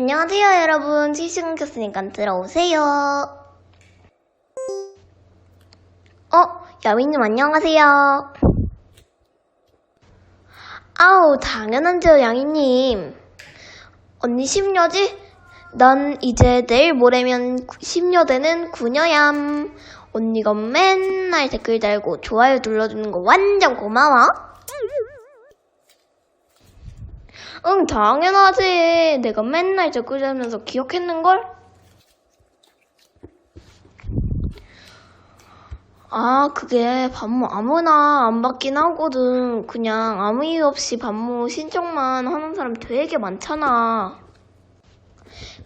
안녕하세요, 여러분. 실시간 켰으니까 들어오세요. 어, 야윈님 안녕하세요. 아우, 당연한죠, 양이님. 언니 10녀지? 난 이제 내일 모레면 10녀되는 구녀얌. 언니가 맨날 댓글 달고 좋아요 눌러주는 거 완전 고마워. 응, 당연하지. 내가 맨날 달면서 기억했는걸? 아, 그게 반모 아무나 안 받긴 하거든. 그냥 아무 이유 없이 반모 신청만 하는 사람 되게 많잖아.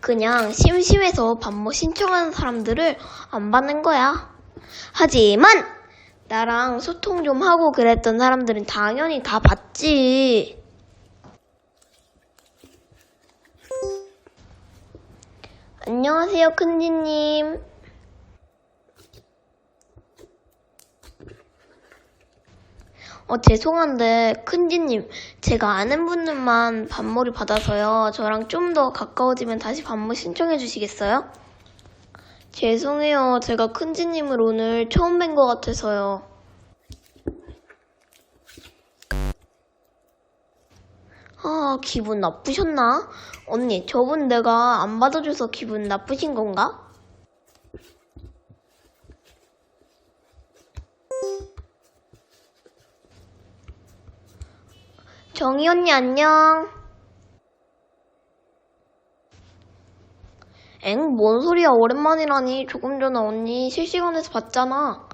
그냥 심심해서 반모 신청하는 사람들을 안 받는 거야. 하지만 나랑 소통 좀 하고 그랬던 사람들은 당연히 다 받지. 안녕하세요, 큰지님. 어, 죄송한데, 큰지님, 제가 아는 분들만 반모를 받아서요. 저랑 좀 더 가까워지면 다시 반모 신청해 주시겠어요? 죄송해요. 제가 큰지님을 오늘 처음 뵌 것 같아서요. 아, 기분 나쁘셨나? 언니, 저분 내가 안 받아줘서 기분 나쁘신 건가? 정희 언니 안녕. 엥? 뭔 소리야? 오랜만이라니. 조금 전에 언니 실시간에서 봤잖아.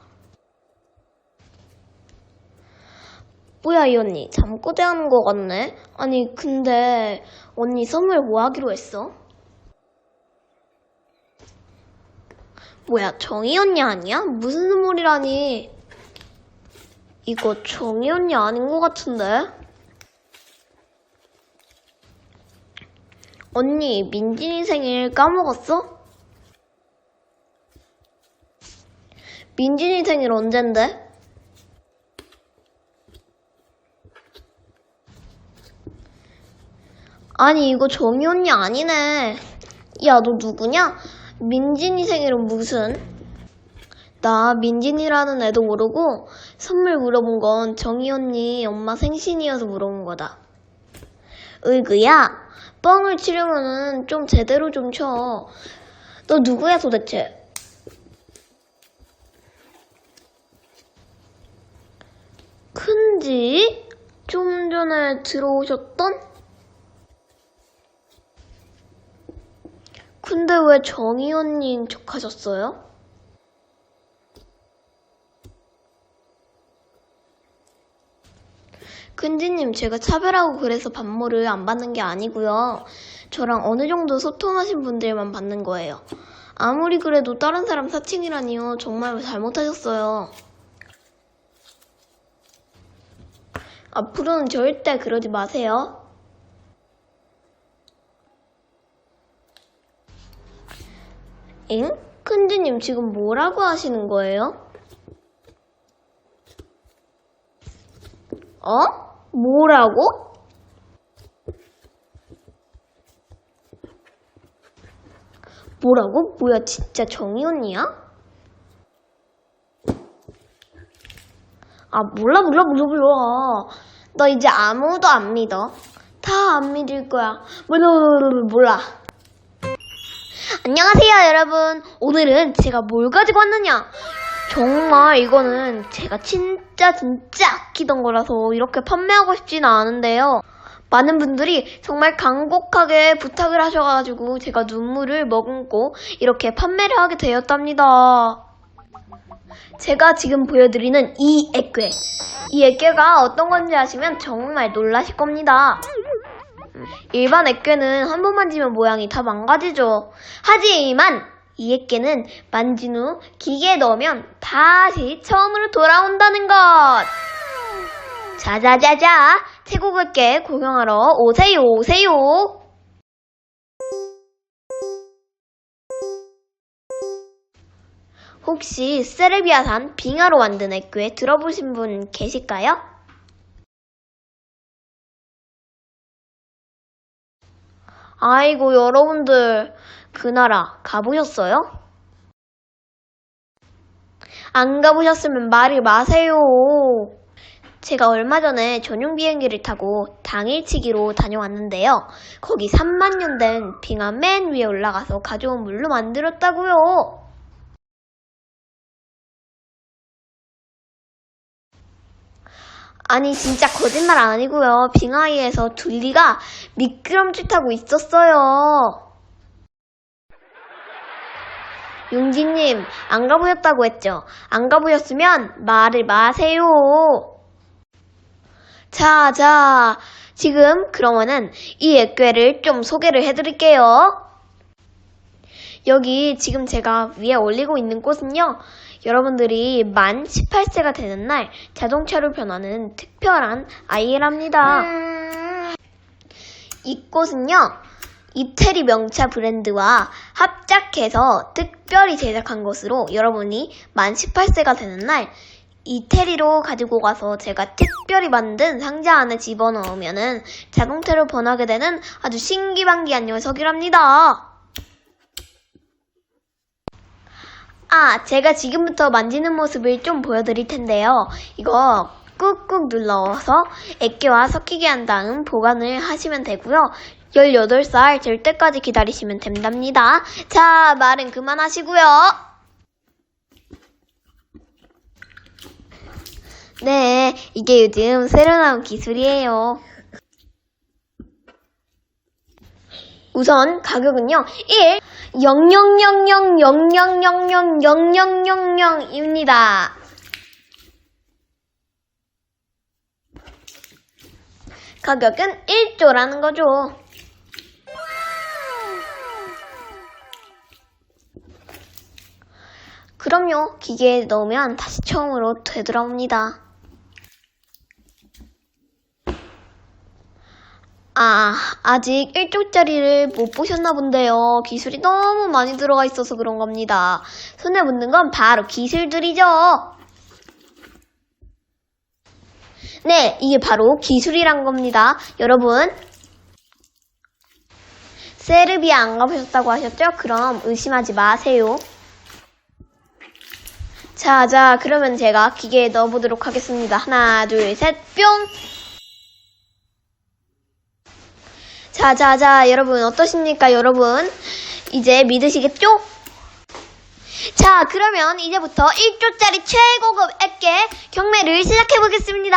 뭐야, 이 언니. 잠꼬대 하는 거 같네? 아니, 근데 언니 선물 뭐 하기로 했어? 뭐야, 정희 언니 아니야? 무슨 선물이라니? 이거 정희 언니 아닌 것 같은데? 언니, 민진이 생일 까먹었어? 민진이 생일 언젠데? 아니, 이거 정희 언니 아니네. 야, 너 누구냐? 민진이 생일은 무슨? 나 민진이라는 애도 모르고 선물 물어본 건 정희 언니 엄마 생신이어서 물어본 거다. 으이그야, 뻥을 치려면은 좀 제대로 좀 쳐. 너 누구야 도대체? 큰지? 좀 전에 들어오셨던? 근데 왜 정희 언니인 척 하셨어요? 근지님, 제가 차별하고 그래서 반모를 안 받는 게 아니고요. 저랑 어느 정도 소통하신 분들만 받는 거예요. 아무리 그래도 다른 사람 사칭이라니요. 정말 잘못하셨어요. 앞으로는 절대 그러지 마세요. 엥? 큰지님 지금 뭐라고 하시는 거예요? 어? 뭐라고? 뭐라고? 뭐야 진짜 정희 언니야? 아 몰라 몰라 몰라 몰라 너 이제 아무도 안 믿어 다 안 믿을 거야 몰라 몰라 몰라 안녕하세요 여러분. 오늘은 제가 뭘 가지고 왔느냐? 정말 이거는 제가 진짜 진짜 아끼던 거라서 이렇게 판매하고 싶지는 않은데요. 많은 분들이 정말 간곡하게 부탁을 하셔가지고 제가 눈물을 머금고 이렇게 판매를 하게 되었답니다. 제가 지금 보여드리는 이 액괴. 이 액괴가 어떤 건지 아시면 정말 놀라실 겁니다 일반 액괴는 한 번 만지면 모양이 다 망가지죠. 하지만 이 액괴는 만진 후 기계에 넣으면 다시 처음으로 돌아온다는 것. 자자자자, 태국 액괴 구경하러 오세요, 오세요. 혹시 세르비아산 빙하로 만든 액괴 들어보신 분 계실까요? 아이고, 여러분들, 그 나라 가보셨어요? 안 가보셨으면 말을 마세요. 제가 얼마 전에 전용 비행기를 타고 당일치기로 다녀왔는데요. 거기 3만 년 된 빙하 맨 위에 올라가서 가져온 물로 만들었다고요. 아니 진짜 거짓말 아니고요. 빙하위에서 둘리가 미끄럼틀 타고 있었어요. 용기님 안 가보셨다고 했죠? 안 가보셨으면 말을 마세요. 자, 자, 지금 그러면은 이 액괴를 좀 소개를 해드릴게요. 여기 지금 제가 위에 올리고 있는 꽃은요, 여러분들이 만 18세가 되는 날 자동차로 변하는 특별한 아이랍니다. 이 꽃은요, 이태리 명차 브랜드와 합작해서 특별히 제작한 것으로 여러분이 만 18세가 되는 날 이태리로 가지고 가서 제가 특별히 만든 상자 안에 집어넣으면은 자동차로 변하게 되는 아주 신기반기한 녀석이랍니다. 아, 제가 지금부터 만지는 모습을 좀 보여드릴 텐데요. 이거 꾹꾹 눌러서 액계와 섞이게 한 다음 보관을 하시면 되고요. 18살 될 때까지 기다리시면 된답니다. 자, 말은 그만하시고요. 네, 이게 요즘 새로 나온 기술이에요. 우선 가격은요, 1, 00000000000입니다. 가격은 1조라는 거죠. 그럼요, 기계에 넣으면 다시 처음으로 되돌아옵니다. 아, 아직 1쪽짜리를 못 보셨나 본데요. 기술이 너무 많이 들어가 있어서 그런 겁니다. 손에 묻는 건 바로 기술들이죠. 네, 이게 바로 기술이란 겁니다. 여러분, 세르비아 안 가보셨다고 하셨죠? 그럼 의심하지 마세요. 자, 자, 그러면 제가 기계에 넣어보도록 하겠습니다. 하나, 둘, 셋, 뿅! 자, 자, 자, 여러분, 어떠십니까, 여러분? 이제 믿으시겠죠? 자, 그러면 이제부터 1조짜리 최고급 액계 경매를 시작해 보겠습니다.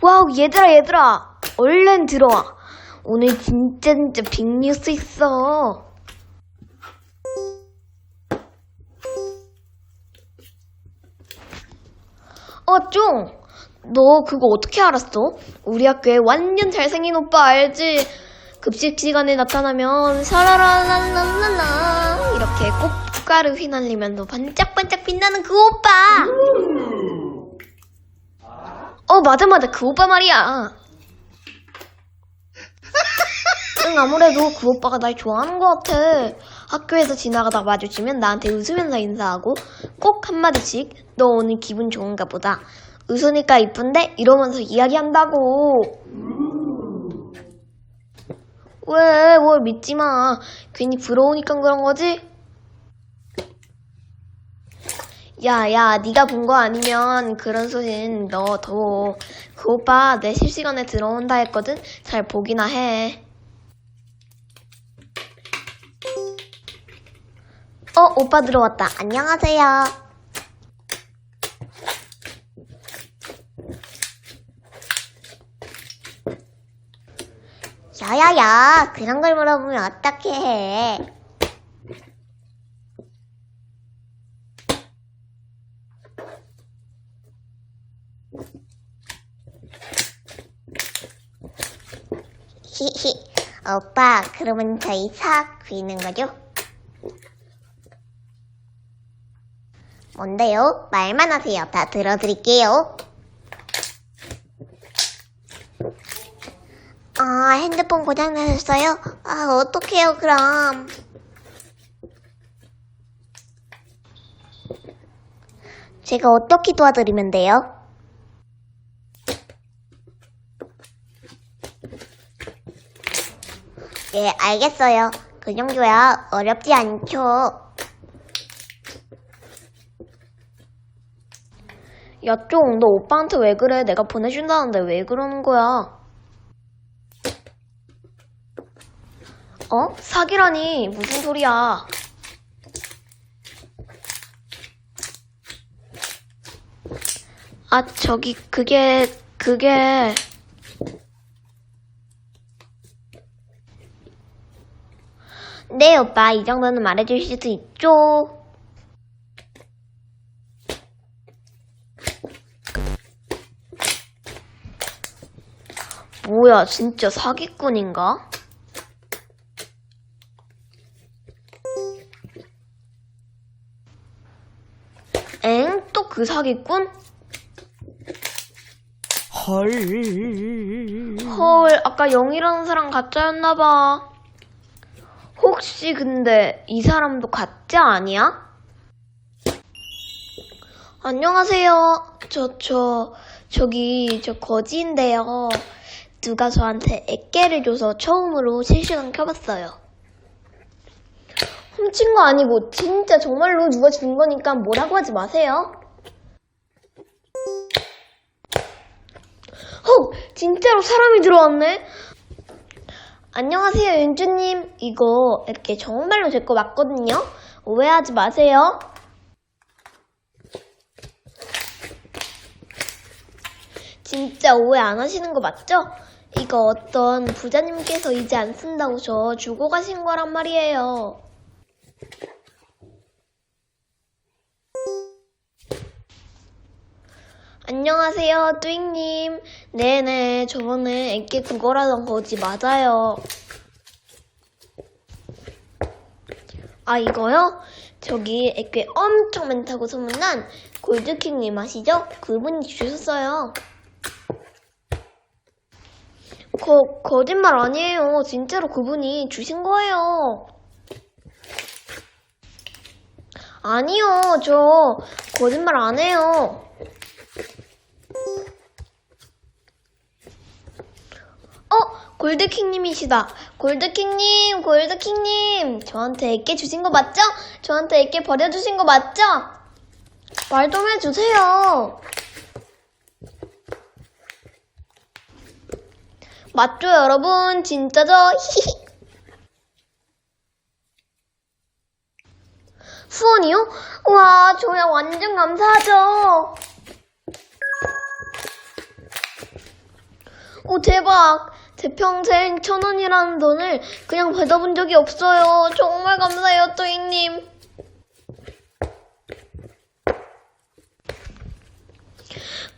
와우, 얘들아, 얘들아. 얼른 들어와. 오늘 진짜 진짜 빅뉴스 있어. 어, 쫑! 너 그거 어떻게 알았어? 우리 학교에 완전 잘생긴 오빠 알지? 급식 시간에 나타나면 샤라라라라라라 이렇게 꽃가루 휘날리면서 반짝반짝 빛나는 그 오빠! 어, 맞아, 맞아. 그 오빠 말이야. 응, 아무래도 그 오빠가 날 좋아하는 것 같아. 학교에서 지나가다 마주치면 나한테 웃으면서 인사하고 꼭 한마디씩 너 오늘 기분 좋은가 보다. 웃으니까 이쁜데? 이러면서 이야기한다고. 왜, 뭘 믿지 마. 괜히 부러우니까 그런 거지? 야, 야, 네가 본 거 아니면 그런 소린 너 더. 그 오빠 내 실시간에 들어온다 했거든? 잘 보기나 해. 어, 오빠 들어왔다. 안녕하세요. 야야야, 그런 걸 물어보면 어떻게 해? 히히, 오빠, 그러면 저희 사 구이는 거죠? 뭔데요? 말만 하세요. 다 들어드릴게요. 아, 핸드폰 고장나셨어요? 아, 어떡해요, 그럼. 제가 어떻게 도와드리면 돼요? 예, 알겠어요. 그 정도야 어렵지 않죠. 야, 쫑, 너 오빠한테 왜 그래? 내가 보내준다는데 왜 그러는 거야? 어? 사기라니, 무슨 소리야? 아, 저기, 그게, 그게. 네, 오빠. 이 정도는 말해줄 수도 있죠. 뭐야, 진짜 사기꾼인가? 그 사기꾼? 헐. 헐, 아까 영이라는 사람 가짜였나봐. 혹시 근데 이 사람도 가짜 아니야? 안녕하세요. 저, 저, 저기, 저 거지인데요. 누가 저한테 액계를 줘서 처음으로 실시간 켜봤어요. 훔친 거 아니고, 진짜 정말로 누가 준 거니까 뭐라고 하지 마세요. 헉! 진짜로 사람이 들어왔네? 안녕하세요, 윤주님. 이거 이렇게 정말로 제 거 맞거든요? 오해하지 마세요. 진짜 오해 안 하시는 거 맞죠? 이거 어떤 부자님께서 이제 안 쓴다고 저 주고 가신 거란 말이에요. 안녕하세요, 뚜잉님. 네네, 저번에 애기 그거라던 거지, 맞아요. 아, 이거요? 저기 애기 엄청 많다고 소문난 골드킹님 아시죠? 그분이 주셨어요. 거, 거짓말 아니에요. 진짜로 그분이 주신 거예요. 아니요, 저 거짓말 안 해요. 골드킹님이시다. 골드킹님, 골드킹님. 저한테 애께 주신 거 맞죠? 저한테 애께 버려주신 거 맞죠? 말 좀 해주세요. 맞죠, 여러분? 진짜죠? 히히. 후원이요? 와, 저야 완전 감사하죠. 오, 대박. 제 평생 천 원이라는 돈을 그냥 받아본 적이 없어요. 정말 감사해요, 또잉님.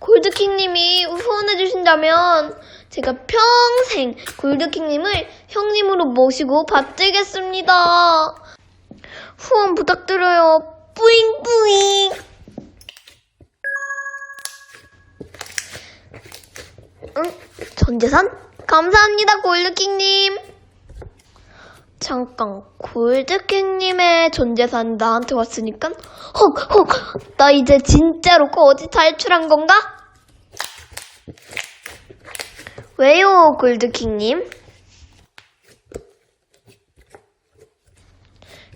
골드킹님이 후원해주신다면 제가 평생 골드킹님을 형님으로 모시고 받들겠습니다. 후원 부탁드려요. 뿌잉뿌잉. 응? 전재산? 감사합니다, 골드킹님. 잠깐, 골드킹님의 전재산 나한테 왔으니까 헉, 헉, 나 이제 진짜로 거지 탈출한 건가? 왜요, 골드킹님?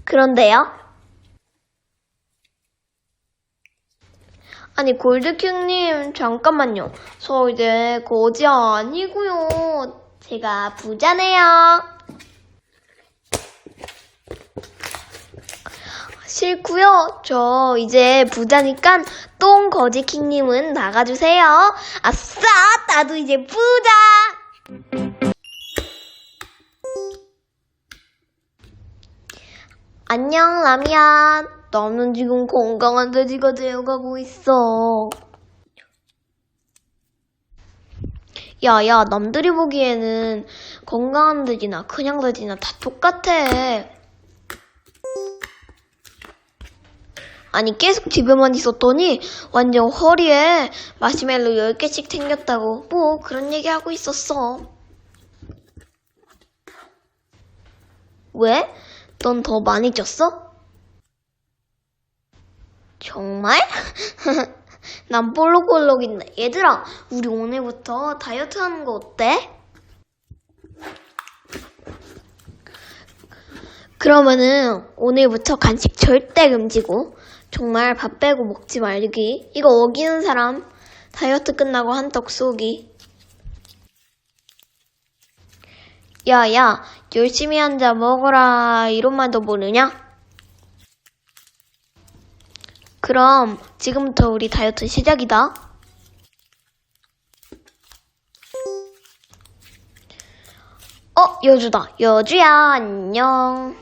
그런데요? 아니, 골드킹님, 잠깐만요. 저 이제 거지 아니고요. 제가 부자네요. 싫고요. 저 이제 부자니까 똥 거지킹님은 나가주세요. 아싸! 나도 이제 부자! 안녕, 라미야. 너는 지금 건강한 돼지가 되어가고 있어. 야, 야, 남들이 보기에는 건강한 돼지나 그냥 돼지나 다 똑같아. 아니, 계속 집에만 있었더니 완전 허리에 마시멜로 10개씩 생겼다고 뭐 그런 얘기 하고 있었어. 왜? 넌 더 많이 쪘어? 정말? 난 볼록볼록인데. 얘들아, 우리 오늘부터 다이어트 하는 거 어때? 그러면은 오늘부터 간식 절대 금지고 정말 밥 빼고 먹지 말기. 이거 어기는 사람 다이어트 끝나고 한턱 쏘기. 야야 열심히 앉아 먹어라 이런 말도 모르냐? 그럼 지금부터 우리 다이어트 시작이다. 어, 여주다. 여주야, 안녕.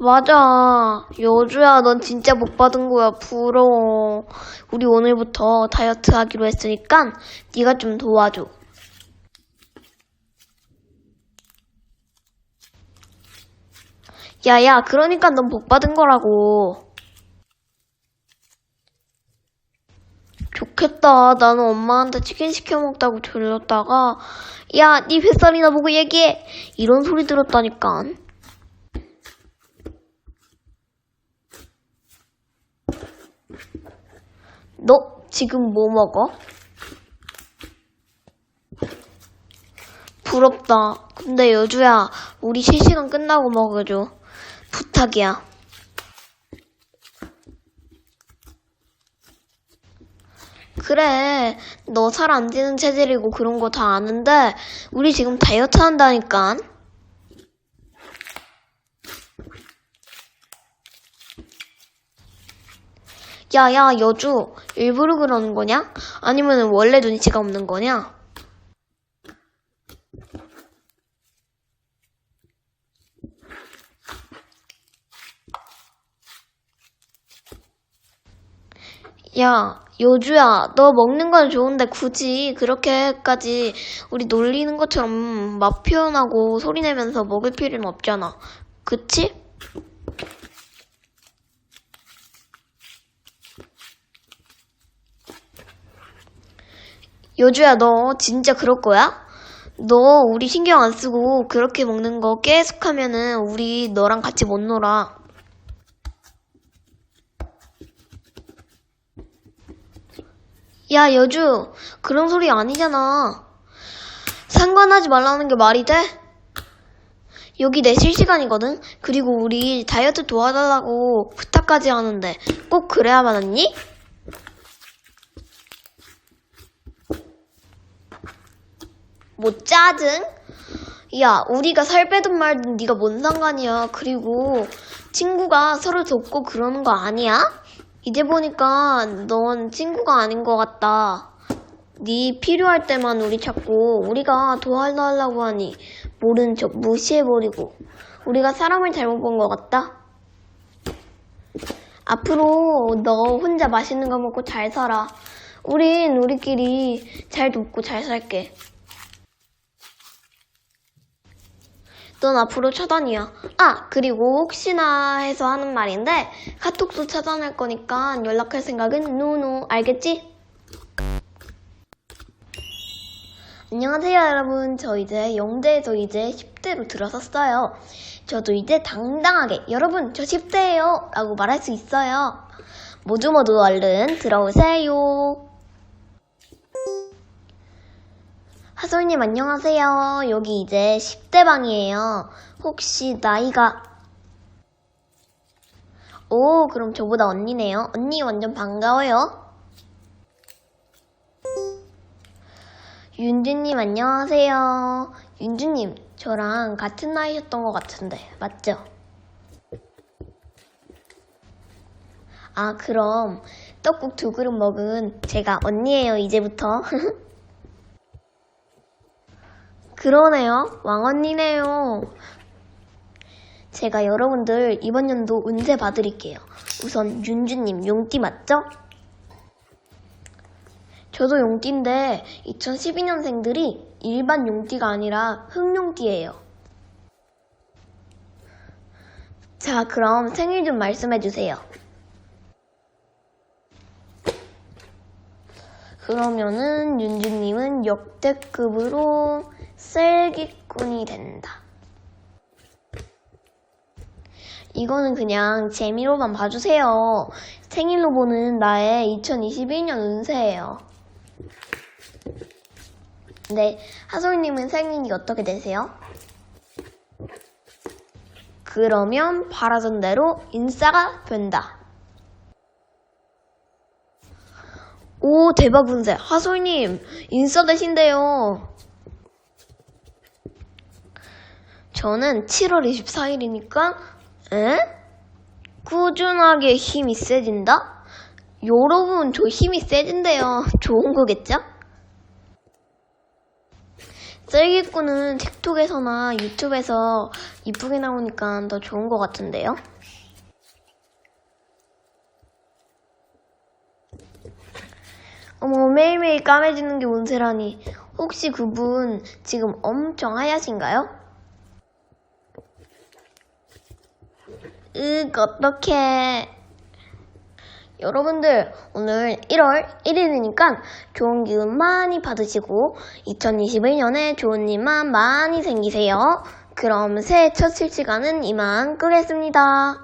맞아. 여주야, 넌 진짜 못 받은 거야. 부러워. 우리 오늘부터 다이어트 하기로 했으니까 네가 좀 도와줘. 야야, 그러니까 넌 복 받은 거라고. 좋겠다. 나는 엄마한테 치킨 시켜 먹다고 졸렸다가 야, 네 뱃살이나 보고 얘기해. 이런 소리 들었다니까. 너 지금 뭐 먹어? 부럽다. 근데 여주야, 우리 실시간 끝나고 먹어줘. 부탁이야. 그래, 너 살 안 찌는 체질이고 그런 거 다 아는데, 우리 지금 다이어트 한다니까. 야, 야, 여주, 일부러 그러는 거냐? 아니면 원래 눈치가 없는 거냐? 야, 여주야, 너 먹는 건 좋은데 굳이 그렇게까지 우리 놀리는 것처럼 맛 표현하고 소리 내면서 먹을 필요는 없잖아. 그치? 여주야, 너 진짜 그럴 거야? 너 우리 신경 안 쓰고 그렇게 먹는 거 계속 하면은 우리 너랑 같이 못 놀아. 야, 여주, 그런 소리 아니잖아. 상관하지 말라는 게 말이 돼? 여기 내 실시간이거든? 그리고 우리 다이어트 도와달라고 부탁까지 하는데 꼭 그래야만 하니? 뭐 짜증? 야, 우리가 살 빼든 말든 네가 뭔 상관이야. 그리고 친구가 서로 돕고 그러는 거 아니야? 이제 보니까 넌 친구가 아닌 것 같다. 네 필요할 때만 우리 찾고 우리가 도와달라고 하니 모른 척 무시해버리고 우리가 사람을 잘못 본 것 같다. 앞으로 너 혼자 맛있는 거 먹고 잘 살아. 우린 우리끼리 잘 돕고 잘 살게. 넌 앞으로 차단이야. 아, 그리고 혹시나 해서 하는 말인데, 카톡도 차단할 거니까 연락할 생각은 노노. 알겠지? 안녕하세요, 여러분. 저 이제 영대에서 이제 10대로 들어섰어요. 저도 이제 당당하게, 여러분, 저 10대예요. 라고 말할 수 있어요. 모두 모두 얼른 들어오세요. 하솔님 안녕하세요. 여기 이제 10대 방이에요. 혹시 나이가 오, 그럼 저보다 언니네요. 언니 완전 반가워요. 윤주님 안녕하세요. 윤주님, 저랑 같은 나이였던 것 같은데, 맞죠? 아, 그럼 떡국 두 그릇 먹은 제가 언니예요, 이제부터. 그러네요. 왕언니네요. 제가 여러분들 이번 연도 운세 봐드릴게요. 우선 윤주님 용띠 맞죠? 저도 용띠인데 2012년생들이 일반 용띠가 아니라 흑용띠예요. 자, 그럼 생일 좀 말씀해 주세요. 그러면은 윤주님은 역대급으로 쓸기꾼이 된다. 이거는 그냥 재미로만 봐주세요. 생일로 보는 나의 2021년 운세예요. 네, 하솔님은 생일이 어떻게 되세요? 그러면 바라던 대로 인싸가 된다. 오, 대박 운세. 하솔님, 인싸 되신대요. 저는 7월 24일이니까, 에? 꾸준하게 힘이 세진다? 여러분, 저 힘이 세진대요. 좋은 거겠죠? 셀기꾼은 틱톡에서나 유튜브에서 이쁘게 나오니까 더 좋은 것 같은데요? 어머, 매일매일 까매지는 게 운세라니. 혹시 그분 지금 엄청 하얗신가요? 으, 어떡해. 여러분들, 오늘 1월 1일이니까 좋은 기운 많이 받으시고, 2021년에 좋은 일만 많이 생기세요. 그럼 새해 첫 실시간은 이만 끄겠습니다.